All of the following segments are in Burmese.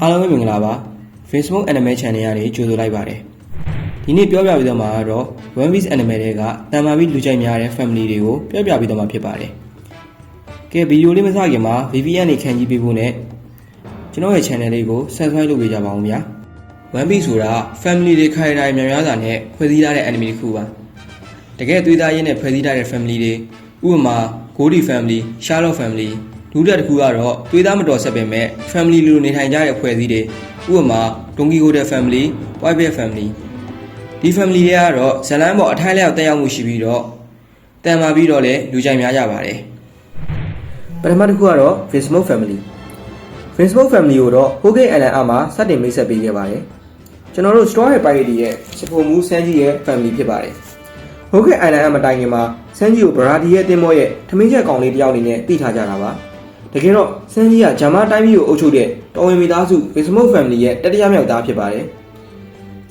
အားလုံးပဲမင်္ဂလာပါ Facebook Anime Channel ကနေကြိုဆိုလိုက်ပါတယ်ဒီနေ့ပြောပြပေးတော့မှာကတော့ One Piece Anime တွေကတန်မာပြီးလူကြိုက်များတဲ့ family တွေကိုပြောပြပေးတော့မှာဖြစ်ပါတယ်ကဲဗီဒီယိုလေးမစခင်မှာ VPN နေခံကြည့်ပေးဖို့နဲ့ကျွန်တော်ရဲ့ channel လေးကို Subscribe လုပ်ပေးကြပါဦးဗျာ One Piece ဆိုတာ family တွေခိုင်တိုင်းများများစွာနဲ့ဖွဲ့စည်းထားတဲ့ anime တစ်ခုပါတကယ်သွေးသားရင်းနဲ့ဖွဲ့စည်းထားတဲ့ family တွေဥပမာ Goldie family, Sherlock family ဒုတိယတစ်ခုကတော့သွေးသားမတော်ဆက်ပေမဲ့ family လိုနေထိုင်ကြတဲ့ဖွဲ့စည်းတွေဥပမာ Donkey Kong family, White Bear family ဒီ family တွေကတော့ဇလန်းပေါ်အထိုင်းလျောက်တက်ရောက်မှုရှိပြီးတော့တန်မာပြီးတော့လည်းလူကြိုက်များကြပါတယ်ပထမတစ်ခုကတော့ Facebook family Facebook family ကိုတော့ Hogan LNR မှာစတင်မိတ်ဆက်ပေးခဲ့ပါတယ်ကျွန်တော်တို့ Store ရဲ့ Pirate ရဲ့စပုံမူစန်းကြီးရဲ့ family ဖြစ်ပါတယ်ဟုတ်ကဲ့ ILM မတိုင်ခင်မှာစန်းကြီးကိုဗရာဒီရဲ့တင်းမောရဲ့ထမင်းချက်ကောင်လေးတယောက်အနေနဲ့သိထားကြတာပါ တကယ်တော့စန်းကြီးကဂျမားတိုင်းပြည်ကိုအုပ်ချုပ်တဲ့တော်ဝင်မိသားစု Facebook Family ရဲ့တတိယမြောက်သားဖြစ်ပါတယ်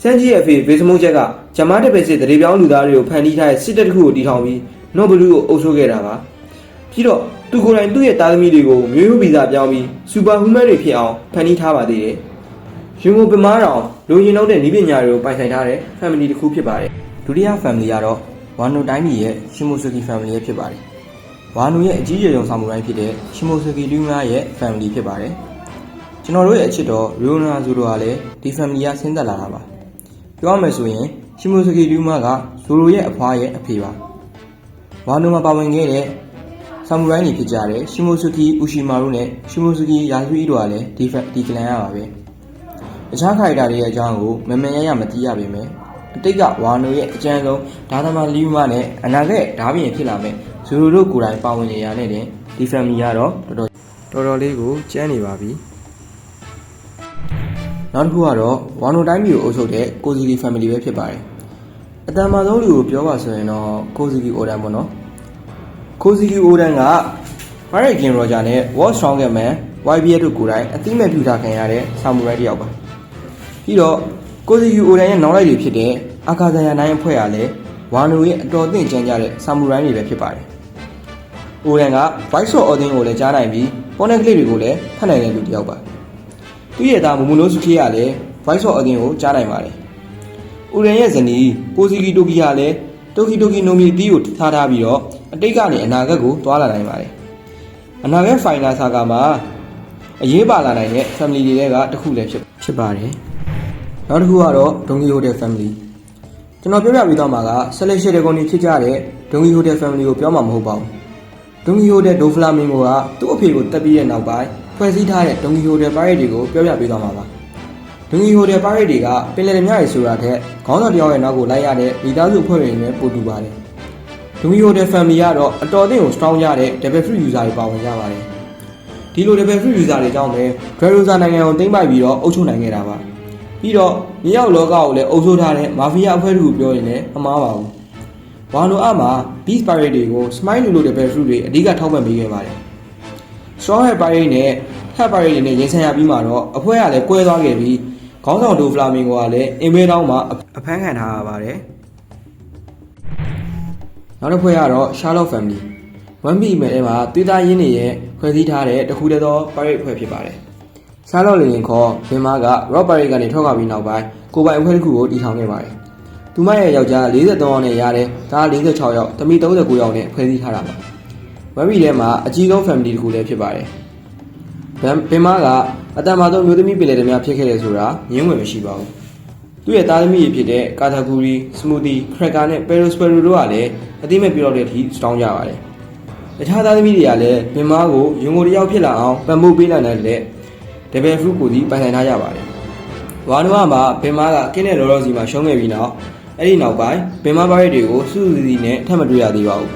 စန်းကြီးရဲ့အဖေ Facebook ချက်ကဂျမားတပည့်စစ်တရေပြောင်းလူသားတွေကိုဖန်တီးထားတဲ့စစ်တပ်တစ်ခုကိုတည်ထောင်ပြီးနော့ဘလူးကိုအုပ်ချုပ်ခဲ့တာပါပြီးတော့သူကိုယ်တိုင်သူ့ရဲ့သားသမီးတွေကိုမျိုးရိုးဗီဇပြောင်းပြီးစူပါဟူးမန်တွေဖြစ်အောင်ဖန်တီးထားပါသေးတယ်ယူမိုပမားတော်လူရင်လောက်တဲ့နည်းပညာတွေကိုပိုင်ဆိုင်ထားတဲ့ family တစ်ခုဖြစ်ပါတယ်ဒုတိယ family ကတော့ဝါနိုတိုင်းပြည်ရဲ့ရှီမိုဆူကီ family ရဲ့ဖြစ်ပါတယ်။ ဝါနိုရဲ့အကြီးကျယ်ဆုံးဆောင်မှုတိုင်းဖြစ်တဲ့ရှီမိုဆူကီလူမျိုးရဲ့ family ဖြစ်ပါတယ်။ကျွန်တော်တို့ရဲ့အချစ်တော်ရီယိုနာဇူရိုကလည်းဒီ family ကဆင်းသက်လာတာပါ။ပြောရမယ်ဆိုရင်ရှီမိုဆူကီလူမျိုးကဇူရိုရဲ့အဖွားရဲ့အဖေပါ။ဝါနိုမှာပါဝင်ခဲ့တဲ့ဆာမူရိုင်းတွေဖြစ်ကြတဲ့ရှီမိုဆူကီအူရှီမာတို့နဲ့ရှီမိုဆူကီယာဆူအီတို့ကလည်းဒီဒီကလန်ရပါပဲ။အခြားခိုက်တာတွေရဲ့အကြောင်းကိုမမန်ရရမသိရပါပဲ။ အတိတ်ကဝါနိုရဲ့အကျဉ်းဆုံးဒါသမလီယူမနဲ့အနာဂတ်ဓာပြင်ဖြစ်လာမဲ့ဇူရိုတို့ကိုယ်တိုင်ပါဝင်နေရတဲ့တင်ဒီ family ကတော့တော်တော်တော်တော်လေးကိုကျန်းနေပါပြီနောက်တစ်ခုကတော့ဝါနိုတိုင်းပြည်ကိုအုပ်ချုပ်တဲ့ကိုစီကီ family ပဲဖြစ်ပါတယ်အတန်မာဆုံးလူကိုပြောပါဆိုရင်တော့ကိုစီကီအိုဒန်ပေါ့နော်ကိုစီကီအိုဒန်က Pirate King Roger နဲ့ War Stronger Man YBS တို့ကိုယ်တိုင်အသိမဲ့ပြုထားခံရတဲ့ဆာမူရိုင်းတစ်ယောက်ပါပြီးတော့ကိုစီယူအိုရန်ရဲ့နောက်လိုက်တွေဖြစ်တဲ့ အာကာဇာယာနိုင်အဖွဲ့ကလည်းဝါနိုရဲ့အတော်အသင့်ကျန်းကြတဲ့ဆာမူရိုင်းတွေပဲဖြစ်ပါတယ်။အိုရန်က Voice of Odin ကိုလည်းကြားနိုင်ပြီးပေါ်နက်ကလေးတွေကိုလည်းဖတ်နိုင်တဲ့လူတစ်ယောက်ပါ။သူ့ရဲ့သားမူမူနိုစုခေကလည်း Voice of Odin ကိုကြားနိုင်ပါတယ်။အိုရန်ရဲ့ဇနီးကိုစီကီတိုကီကလည်းတိုကီတိုကီနိုမီတီကိုထားထားပြီးတော့အတိတ်ကနေအနာဂတ်ကိုတွာလာနိုင်ပါတယ်။အနာဂတ်ဖိုင်နာဆာကာမှာအရေးပါလာနိုင်တဲ့ family တွေကတစ်ခုလည်းဖြစ်ဖြစ်ပါတယ်။နောက်တစ်ခုကတော့ဒုံဂီဟိုတယ် family ကျွန်တော်ပြောပြပြီးတော့မှာကဆက်လက်ရှယ်တဲ့ကောင်တွေဖြစ်ကြတဲ့ဒုံဂီဟိုတယ် family ကိုပြောမှာမဟုတ်ပါဘူးဒုံဂီဟိုတယ်ဒိုဖလာမင်ကိုကသူ့အဖေကိုတက်ပြီးတဲ့နောက်ပိုင်းဖွဲ့စည်းထားတဲ့ဒုံဂီဟိုတယ်ပါရက်တွေကိုပြောပြပေးသွားမှာပါဒုံဂီဟိုတယ်ပါရက်တွေကပင်လယ်ဓမြတွေဆိုတာထက်ခေါင်းဆောင်တယောက်ရဲ့နောက်ကိုလိုက်ရတဲ့မိသားစုအဖွဲ့ဝင်တွေနဲ့ပိုတူပါတယ်ဒုံဂီဟိုတယ် family ကတော့အတော်အသင့်ကို strong ရတဲ့ double free user တွေပါဝင်ကြပါတယ်ဒီလို double free user တွေကြောင့်ပဲ Dreyrosa နိုင်ငံကိုသိမ်းပိုက်ပြီးတော့အုပ်ချုပ်နိုင်ခဲ့တာပါ ပြီးတော့မြေရောက်လောကကိုလည်းအုပ်စိုးထားတဲ့မာဖီးယားအဖွဲ့တို့ကိုပြောရင်လည်းမမှားပါဘူး။ဝါနိုအမှာ Beast Pirate တွေကို Smile လို့တဲ့ Bell Fruit တွေအဓိကထောက်ပံ့ပေးခဲ့ပါတယ်။ Straw Hat Pirate နဲ့ Hat Pirate တွေနဲ့ရင်ဆိုင်ရပြီးမှတော့အဖွဲ့ကလည်းကွဲသွားခဲ့ပြီးခေါင်းဆောင်ဒိုဖလာမင်ကိုကလည်းအင်မဲတောင်းမှာအဖမ်းခံထားရပါတယ်။နောက်တစ်ဖွဲ့ကတော့ Sherlock Family One Piece မှာသွေးသားရင်းနေရဲ့ဖွဲ့စည်းထားတဲ့တခုတည်းသော Pirate ဖွဲ့ဖြစ်ပါတယ်။ ရှာလော့လင်ခေါ်ဘင်မားက Rob Barry ကနေထွက်ခွာပြီးနောက်ပိုင်းကိုပိုင်အဖွဲ့တစ်ခုကိုတည်ထောင်ခဲ့ပါတယ်။သူမရဲ့ယောက်ျား43ယောက်နဲ့ရတယ်။ဒါ46ယောက်၊သမီး39ယောက်နဲ့ဖွဲ့စည်းထားတာပါ။ဝက်ဘီထဲမှာအကြီးဆုံး family တစ်ခုလည်းဖြစ်ပါတယ်။ဘင်မားကအတန်မာဆုံးမျိုးသမီးပင်လယ်ဓမြဖြစ်ခဲ့တယ်ဆိုတာငင်းဝင်မရှိပါဘူး။သူ့ရဲ့သားသမီးတွေဖြစ်တဲ့ကာတာဂူရီ၊စမူသီ၊ခရက်ကာနဲ့ပယ်ရိုစပယ်ရိုတို့ကလည်းအသိမဲ့ပြောတော့တဲ့အထိစတောင်းကြပါတယ်။တခြားသားသမီးတွေကလည်းဘင်မားကိုယုံကိုတယောက်ဖြစ်လာအောင်ပံ့ပိုးပေးနိုင်တဲ့ Devil Fruit ကိုဒီပိုင်ဆိုင်ထားကြပါတယ်။ဝါနဝမှာဘင်မားကကင်းတဲ့လော်လော်စီမှာရှုံးခဲ့ပြီးနောက်အဲ့ဒီနောက်ပိုင်းဘင်မားဘားရက်တွေကိုစုစုစည်းနဲ့ထပ်မတွေ့ရသေးပါဘူး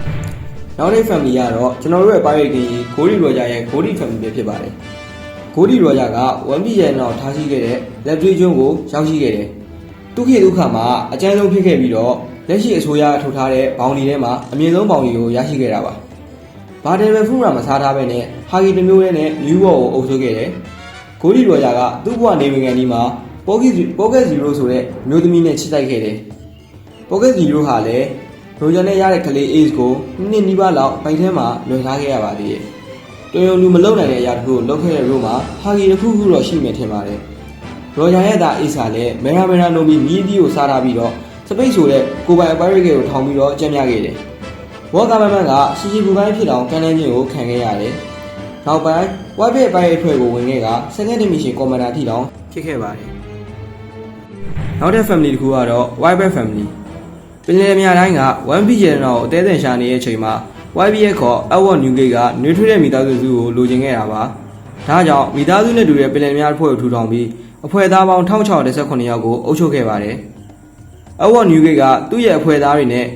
။နောက်တဲ့ family ကတော့ကျွန်တော်တို့ရဲ့ဘားရက်ကင်းကြီးဂိုဒီရောဂျာရဲ့ဂိုဒီ family ပဲဖြစ်ပါတယ်။ဂိုဒီရောဂျာကဝန်ပီရဲ့နောက်ထားရှိခဲ့တဲ့လက်တွေ့ကျွန်းကိုရောက်ရှိခဲ့တယ်။ဒုက္ခဒုက္ခမှာအကျဉ်းဆုံးဖြစ်ခဲ့ပြီးတော့လက်ရှိအစိုးရထုတ်ထားတဲ့ဘောင်ဒီထဲမှာအမြင့်ဆုံးဘောင်ဒီကိုရရှိခဲ့တာပါ။ ဘာတယ်ဘယ်ဖူရာမစားထားပဲနဲ့ဟာဂီတမျိုးနဲ့နယူးဘော်ကိုအုပ်စိုးခဲ့တယ်။ဂိုဒီရောယာကသူ့ဘဝနေဝင်ကန်ဒီမှာပိုကီပိုကက်ဇီရိုဆိုတဲ့မျိုးသမီးနဲ့ချစ်တိုက်ခဲ့တယ်။ပိုကက်ဇီရိုဟာလည်းရိုဂျာနဲ့ရတဲ့ကလေး Ace ကိုနှစ်နီးပါးလောက်ပိုက်ထဲမှာလွှဲထားခဲ့ရပါသေးတယ်။တော်ရုံလူမလုံနိုင်တဲ့အရာတစ်ခုကိုလုပ်ခဲ့တဲ့ရိုမှာဟာဂီတစ်ခုခုတော့ရှိမှထင်ပါတယ်ရောဂျာရဲ့သားအိဆာလည်းမေရာမေရာနိုမီမြင်းပြီးကိုစားထားပြီးတော့စပိတ်ဆိုတဲ့ကိုပိုင်အပိုင်ရိတ်ကိုထောင်ပြီးတော့ကြံ့မြခဲ့တယ် ဘောကာမန်မန်ကစီစီပူပိုင်းဖြစ်အောင်ကန်လန်းချင်းကိုခံခဲ့ရတယ်နောက်ပိုင်းဝိုက်ဘက်ပိုင်းအဖွဲ့ကိုဝင်ခဲ့က second division commander ထိတောင်ဖြစ်ခဲ့ပါတယ်နောက်တဲ့ family တစ်ခုကတော့ Wiber family ပင်လယ်မြာတိုင်းက 1P ကျန်တော်ကိုအသေးစိတ်ရှာနေတဲ့အချိန်မှာ YBS ခေါ် Award Newgate ကနှွေးထွေးတဲ့မိသားစုစုကိုလိုချင်ခဲ့တာပါ။ဒါကြောင့်မိသားစုနဲ့တူတဲ့ပင်လယ်မြာအဖွဲ့ကိုထူထောင်ပြီးအဖွဲ့သားပေါင်း1618ယောက်ကိုအုပ်ချုပ်ခဲ့ပါတယ်။ Award Newgate ကသူ့ရဲ့အဖွဲ့သားတွေနဲ့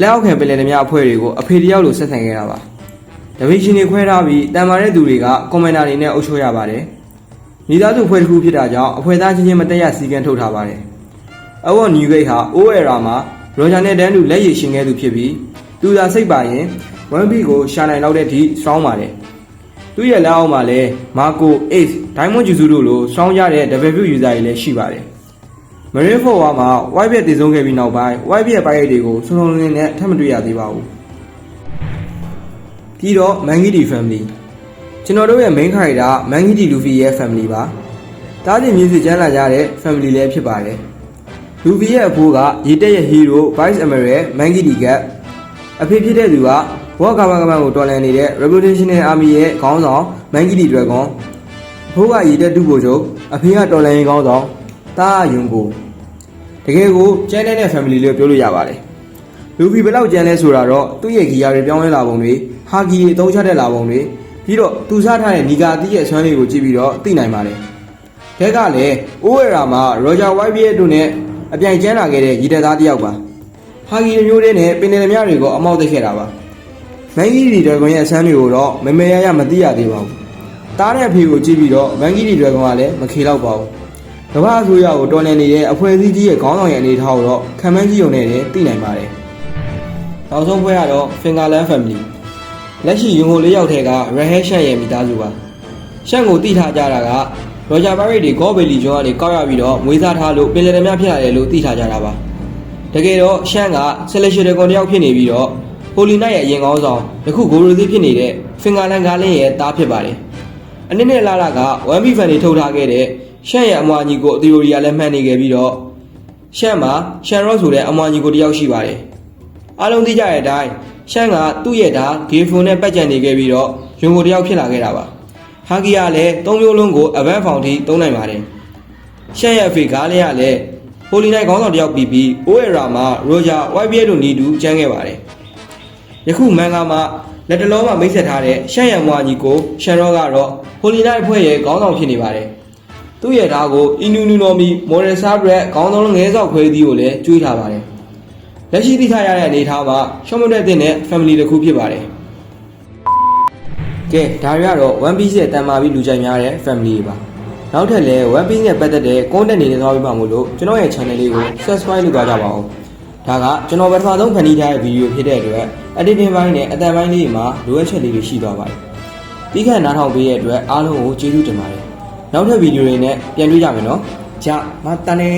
လက်အောက်ခံပင်လယ်မြာအဖွဲ့တွေကိုအဖေတယောက်လိုဆက်ဆံခဲ့တာပါ။ဒဗီရှင်တွေခွဲထားပြီးတန်မာတဲ့သူတွေကကွန်မန်ဒါတွေနဲ့အုပ်ချုပ်ရပါတယ်။မိသားစုအဖွဲ့တစ်ခုဖြစ်တာကြောင့်အဖွဲ့သားချင်းချင်းမတက်ရစီကံထုတ်ထားပါတယ်။ Award Newgate ဟာ OERA မှာရောဂျာနဲ့ဒန်တူလက်ရည်ရှင်ခဲ့သူဖြစ်ပြီးသူသာစိတ်ပါရင် 1B ကိုရှာနိုင်လောက်တဲ့အထိစောင်းပါတယ်။သူ့ရဲ့လက်အောက်မှာလည်း Marco Ace Diamond Juice တို့လိုစောင်းကြတဲ့ W user တွေလည်းရှိပါတယ်။ Marine Forward မှာ White ပြက်တည်ဆုံးခဲ့ပြီးနောက်ပိုင်း White ပြက်ပိုက်ရိတ်တွေကိုစုံစုံလင်းလင်းနဲ့ထပ်မတွေ့ရသေးပါဘူး။ပြီးတော့ Mangidi Family ကျွန်တော်တို့ရဲ့ main character Mangidi Luffy ရဲ့ family ပါ။တားတင်မြင့်စစ်ကျန်းလာကြတဲ့ family လည်းဖြစ်ပါတယ်။ Luffy ရဲ့အဖိုးကရေတက်ရဲ့ hero Vice Admiral Mangidi Gap အဖေဖြစ်တဲ့သူကဘောကာမကမန်ကိုတော်လှန်နေတဲ့ Revolutionary Army ရဲ့ခေါင်းဆောင် Mangidi Dragon အဖိုးကရေတက်တူကိုချုပ်အဖေကတော်လှန်ရေးခေါင်းဆောင် တာယွန်ကိုတကယ်ကိုကျန်းတဲ့ family လို့ပြောလို့ရပါတယ်လူဖီဘယ်လောက်ကျန်းလဲဆိုတာတော့သူ့ရဲ့ဂီယာတွေပြောင်းလဲလာပုံတွေဟာဂီတွေအသုံးချတဲ့လာပုံတွေပြီးတော့သူစားထားတဲ့နီဂါတီးရဲ့ဆွမ်းလေးကိုကြည့်ပြီးတော့သိနိုင်ပါတယ်ဘက်ကလည်းအိုးဝဲရာမှာ Roger White ရဲ့တို့နဲ့အပြိုင်ကျန်းလာခဲ့တဲ့ရီတက်သားတစ်ယောက်ပါဟာဂီမျိုးတွေနဲ့ပင်လယ်မြတွေကိုအမောက်သိခဲ့တာပါ။မန်ဂီဒီဒရဂွန်ရဲ့အဆန်းတွေကိုတော့မမေရရမသိရသေးပါဘူး။တားတဲ့အဖေကိုကြည့်ပြီးတော့မန်ဂီဒီဒရဂွန်ကလည်းမခေတော့ပါဘူး။ ကမ္ဘာအစိုးရကိုတော်လှန်နေတဲ့အဖွဲ့အစည်းကြီးရဲ့ခေါင်းဆောင်ရဲ့အနေအထားကိုတော့ခံမှန်းကြည့်ုံနဲ့လည်းသိနိုင်ပါတယ်။နောက်ဆုံးဖွဲ့ကတော့ Fingerland Family လက်ရှိယူငိုလေးယောက်ထဲက Rahel Shan ရဲ့မိသားစုပါ။ရှန်ကိုတိထားကြတာကရောဂျာပါရိတ်တွေဂေါ်ဘယ်လီကျွန်းကနေကောက်ရပြီးတော့မွေးစားထားလို့ပင်လယ်မြဖြစ်ရတယ်လို့သိထားကြတာပါ။တကယ်တော့ရှမ်းကဆယ်လက်ရှယ်တကွန်တယောက်ဖြစ်နေပြီးတော့ဟိုလီနိုက်ရဲ့အရင်ကောင်းဆောင်ယခုဂိုရိုသီဖြစ်နေတဲ့ဖင်ဂါလန်ကားလင်းရဲ့သားဖြစ်ပါတယ်။အနည်းနဲ့လာလာက 1B ဖန်တွေထုတ်ထားခဲ့တဲ့ ရှမ်းရဲ့အမွာညီကိုအသီရိုရီယာလည်းမှန်နေခဲ့ပြီးတော့ရှမ်းမှာရှန်ရော့ဆိုတဲ့အမွာညီကိုတယောက်ရှိပါတယ်။အားလုံးသိကြတဲ့အတိုင်းရှမ်းကသူ့ရဲ့ဓာဂေဖုန်နဲ့ပတ်ကြံနေခဲ့ပြီးတော့ယွန်ကိုတယောက်ဖြစ်လာခဲ့တာပါ။ဟာဂီကလည်းသုံးမျိုးလုံးကိုအဗန်ဖောင်ထိသုံးနိုင်ပါတယ်။ရှက်ရဲ့အဖေကားလေးကလည်းဟိုလီနိုင်ခေါင်းဆောင်တယောက်ပြီးပြီးအိုအရာမှာရိုဂျာ YBA တို့နီတူကျန်းခဲ့ပါတယ်။ယခုမန်ဂါမှာလက်တလုံးမှာမိတ်ဆက်ထားတဲ့ရှက်ရံမွာညီကိုရှန်ရော့ကတော့ဟိုလီနိုင်အဖွဲ့ရဲ့ခေါင်းဆောင်ဖြစ်နေပါတယ်။ သူ့ရဲ့ဓာတ်ကိုအင်နူနူနော်မီမော်ရယ်ဆာဘရက်ခေါင်းဆောင်လုံးငဲဆောက်ခွဲသီးကိုလည်းကျွေးထားပါတယ်။လက်ရှိသိထားရတဲ့အနေအထားမှာရှော့မတက်တဲ့ family တစ်ခုဖြစ်ပါတယ်။ကဲဒါတွေကတော့ One Piece ရဲ့တန်မာပြီးလူကြိုက်များတဲ့ family တွေပါ။နောက်ထပ်လည်း One Piece နဲ့ပတ်သက်တဲ့ content တွေနဲ့သွားပြီးမှမို့လို့ကျွန်တော်ရဲ့ channel လေးကို subscribe လုပ်ကြပါဦး။ဒါကကျွန်တော်ပထမဆုံးဖန်တီးထားတဲ့ video ဖြစ်တဲ့အတွက် editing ဘိုင်းနဲ့အတန်ပိုင်းလေးတွေမှာလိုအပ်ချက်လေးတွေရှိသွားပါတယ်။ပြီးခါနားထောင်ပေးတဲ့အတွက်အားလုံးကိုကျေးဇူးတင်ပါတယ်။ နောက်ထပ် video တွေနဲ့ပြန်တွေ့ကြမယ်နော်။ကြမတန်နေ